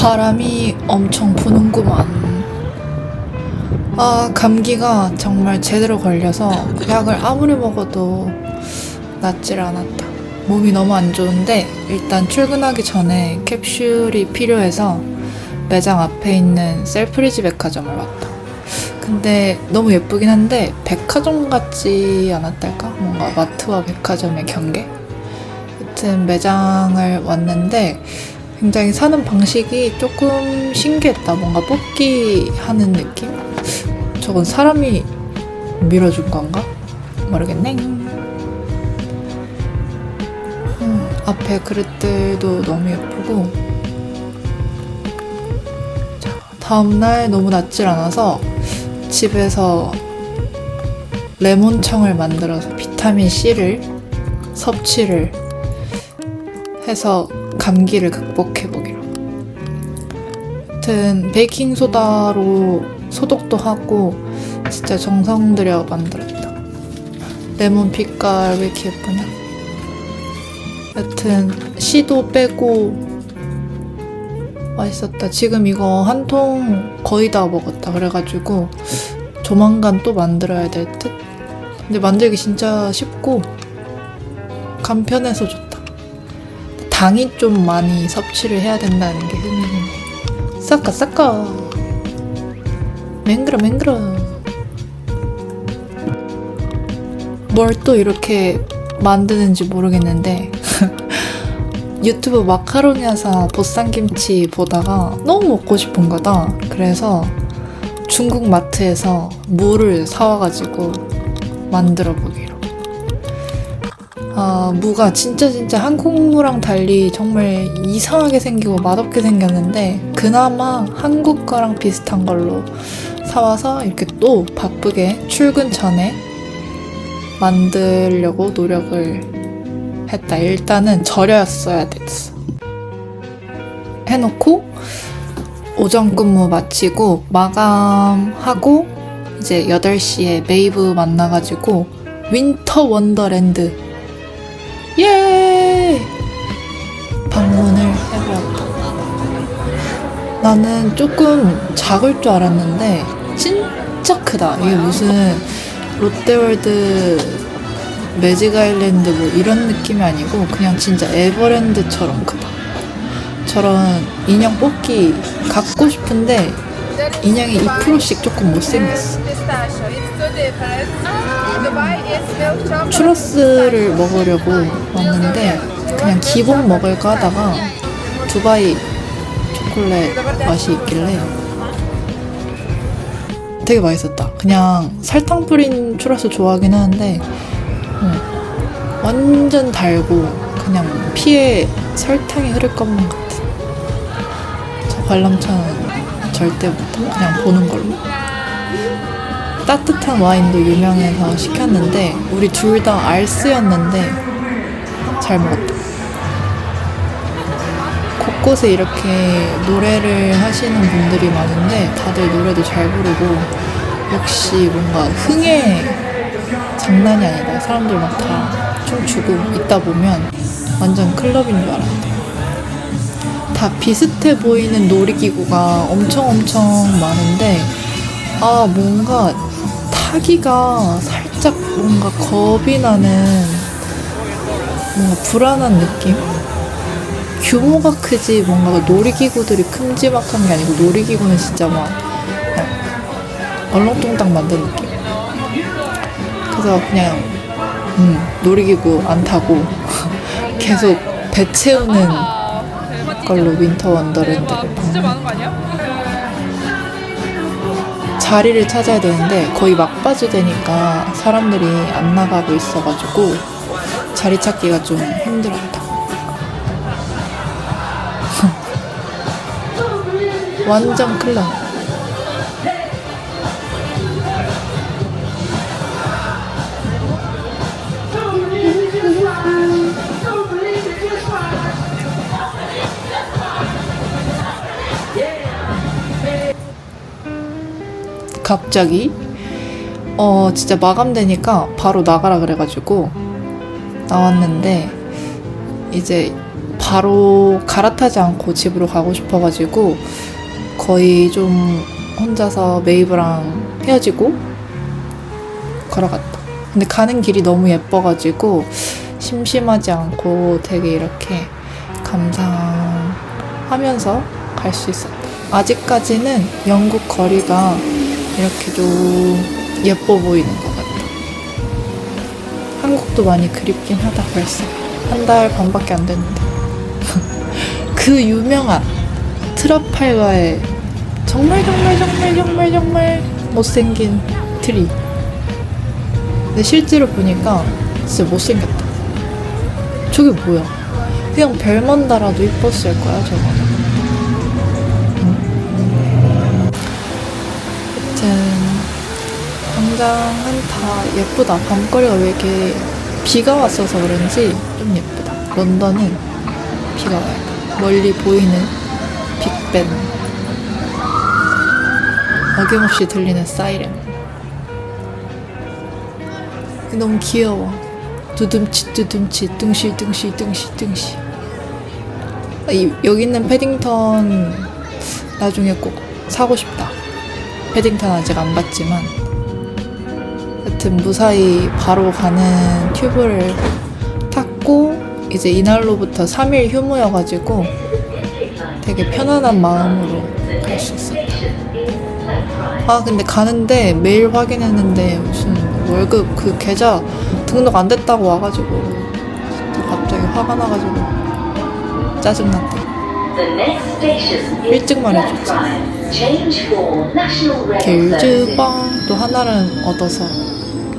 바람이 엄청 부는구만. 아, 감기가 정말 제대로 걸려서 약을 아무리 먹어도 낫질 않았다. 몸이 너무 안 좋은데 일단 출근하기 전에 캡슐이 필요해서 매장 앞에 있는 셀프리지 백화점을 왔다. 근데 너무 예쁘긴 한데 백화점 같지 않았달까? 뭔가 마트와 백화점의 경계? 하여튼 매장을 왔는데 굉장히 사는 방식이 조금 신기했다. 뭔가 뽑기 하는 느낌? 저건 사람이 밀어준 건가? 모르겠네. 음, 앞에 그릇들도 너무 예쁘고. 자, 다음날 너무 낫질 않아서 집에서 레몬청을 만들어서 비타민 C를 섭취를 해서 감기를 극복해 보기로. 하여튼 베이킹 소다로 소독도 하고 진짜 정성 들여 만들었다. 레몬 빛깔 왜 이렇게 예쁘냐? 여튼 씨도 빼고 맛있었다. 지금 이거 한 통 거의 다 먹었다. 그래가지고 조만간 또 만들어야 될 듯. 근데 만들기 진짜 쉽고 간편해서 좋다. 당이 좀 많이 섭취를 해야 된다는 게 흠이네. 싹까 싹까. 맹그러 맹그러. 뭘 또 이렇게 만드는지 모르겠는데 유튜브 마카로니 하사 보쌈김치 보다가 너무 먹고 싶은 거다. 그래서 중국 마트에서 무를 사와가지고 만들어 보기로. 아, 무가 진짜 진짜 한국 무랑 달리 정말 이상하게 생기고 맛없게 생겼는데 그나마 한국 거랑 비슷한 걸로 사와서 이렇게 또 바쁘게 출근 전에 만들려고 노력을 했다. 일단은 절였어야 됐어. 해놓고 오전 근무 마치고 마감하고 이제 8시에 메이브 만나가지고 윈터 원더랜드 예! 방문을 해보았다. 나는 조금 작을 줄 알았는데 진짜 크다. 이게 무슨 롯데월드 매직 아일랜드 뭐 이런 느낌이 아니고 그냥 진짜 에버랜드처럼 크다. 저런 인형 뽑기 갖고 싶은데 인형이 2%씩 조금 못생겼어. 추러스를 먹으려고 왔는데 그냥 기본 먹을까 하다가 두바이 초콜릿 맛이 있길래 되게 맛있었다. 그냥 설탕 뿌린 추러스 좋아하긴 하는데 어, 완전 달고 그냥 피에 설탕이 흐를 것만 같은 저 관람차는 절대 못하고 그냥 보는 걸로 따뜻한 와인도 유명해서 시켰는데 우리 둘 다 알스였는데 잘 먹었다 곳곳에 이렇게 노래를 하시는 분들이 많은데 다들 노래도 잘 부르고 역시 뭔가 흥에 장난이 아니다. 사람들 막 다 춤추고 있다 보면 완전 클럽인 줄 알았다. 다 비슷해 보이는 놀이기구가 엄청 엄청 많은데 아 뭔가 타기가 살짝 뭔가 겁이 나는 뭔가 불안한 느낌? 규모가 크지 뭔가 놀이기구들이 큼지막한 게 아니고 놀이기구는 진짜 막 얼렁뚱땅 만든 느낌? 그래서 그냥 음, 놀이기구 안 타고 계속 배 채우는 걸로 윈터 원더랜드를 진짜 많은? 자리를 찾아야 되는데 거의 막바지 되니까 사람들이 안 나가고 있어가지고 자리 찾기가 좀 힘들었다. 완전 클럽. 갑자기 어 진짜 마감되니까 바로 나가라 그래가지고 나왔는데 이제 바로 갈아타지 않고 집으로 가고 싶어가지고 거의 좀 혼자서 메이브랑 헤어지고 걸어갔다. 근데 가는 길이 너무 예뻐가지고 심심하지 않고 되게 이렇게 감상하면서 갈 수 있었다. 아직까지는 영국 거리가 이렇게 좀 예뻐 보이는 것 같아. 한국도 많이 그립긴 하다 벌써. 한 달 반밖에 안 됐는데. 그 유명한 트라팔가의 정말 정말 정말 정말 정말 못생긴 트리. 근데 실제로 보니까 진짜 못생겼다. 저게 뭐야? 그냥 별만 달아도 이뻤을 거야, 저거는. 장은 다 예쁘다. 밤거리가 왜 이렇게 비가 왔어서 그런지 좀 예쁘다. 런던은 비가 와요. 멀리 보이는 빅벤. 어김없이 들리는 사이렌. 너무 귀여워. 두둠치 두둠치 둥실 둥실 둥실 둥실. 아, 이, 여기 있는 패딩턴 나중에 꼭 사고 싶다. 패딩턴 아직 안 봤지만 하여튼 무사히 바로 가는 튜브를 탔고 이제 이날로부터 3일 휴무여가지고 되게 편안한 마음으로 갈 수 있었다. 아 근데 가는데 메일 확인했는데 무슨 월급 그 계좌 등록 안 됐다고 와가지고 또 갑자기 화가 나가지고 짜증났다. 일찍 말해줬지. 길즈빵 또 하나를 얻어서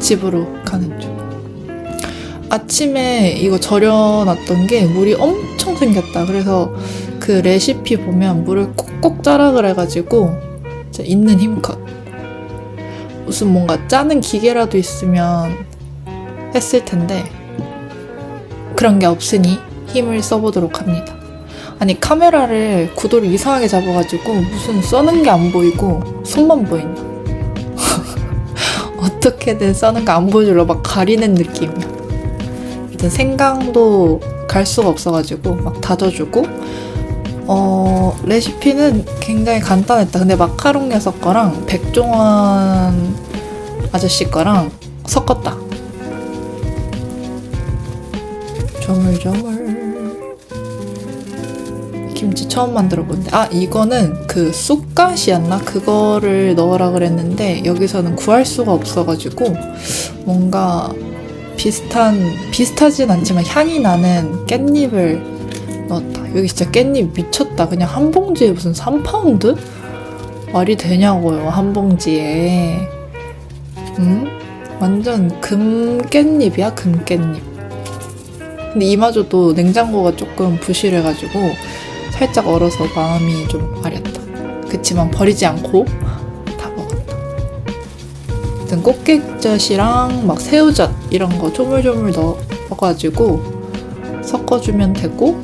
집으로 가는 중. 아침에 이거 절여놨던 게 물이 엄청 생겼다. 그래서 그 레시피 보면 물을 꼭꼭 짜라 그래가지고 있는 힘껏 무슨 뭔가 짜는 기계라도 있으면 했을 텐데 그런 게 없으니 힘을 써보도록 합니다. 아니 카메라를 구도를 이상하게 잡아가지고 무슨 써는 게 안 보이고 손만 보인다. 어떻게든 써는 거 안 보여주려 막 가리는 느낌이야. 일단 생강도 갈 수가 없어가지고 막 다져주고 어 레시피는 굉장히 간단했다. 근데 마카롱 녀석 거랑 백종원 아저씨 거랑 섞었다. 조물조물. 김치 처음 만들어 보는데 아 이거는 그 쑥갓이었나? 그거를 넣으라 그랬는데 여기서는 구할 수가 없어가지고 뭔가 비슷한 비슷하진 않지만 향이 나는 깻잎을 넣었다. 여기 진짜 깻잎 미쳤다. 그냥 한 봉지에 무슨 3파운드? 말이 되냐고요 한 봉지에. 음? 완전 금 깻잎이야 금 깻잎. 근데 이마저도 냉장고가 조금 부실해가지고 살짝 얼어서 마음이 좀 아렸다. 그치만 버리지 않고 다 먹었다. 일단 꽃게젓이랑 막 새우젓 이런 거 조물조물 넣어가지고 섞어주면 되고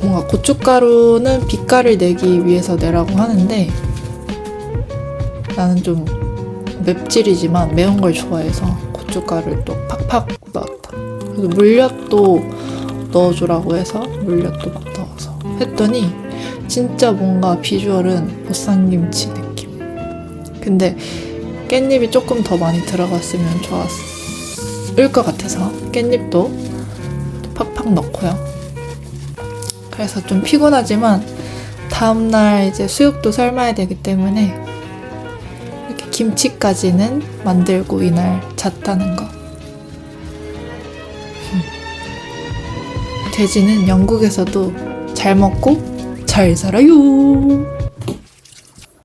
뭔가 고춧가루는 빛깔을 내기 위해서 내라고 하는데 나는 좀 맵찔이지만 매운 걸 좋아해서 고춧가루를 또 팍팍 넣었다. 그래서 물엿도 넣어주라고 해서 물엿도 막 넣어서 했더니 진짜 뭔가 비주얼은 보쌈김치 느낌. 근데 깻잎이 조금 더 많이 들어갔으면 좋았을 것 같아서 깻잎도 또 팍팍 넣고요. 그래서 좀 피곤하지만 다음날 이제 수육도 삶아야 되기 때문에 이렇게 김치까지는 만들고 이날 잤다는 거. 돼지는 영국에서도 잘 먹고 잘 살아요.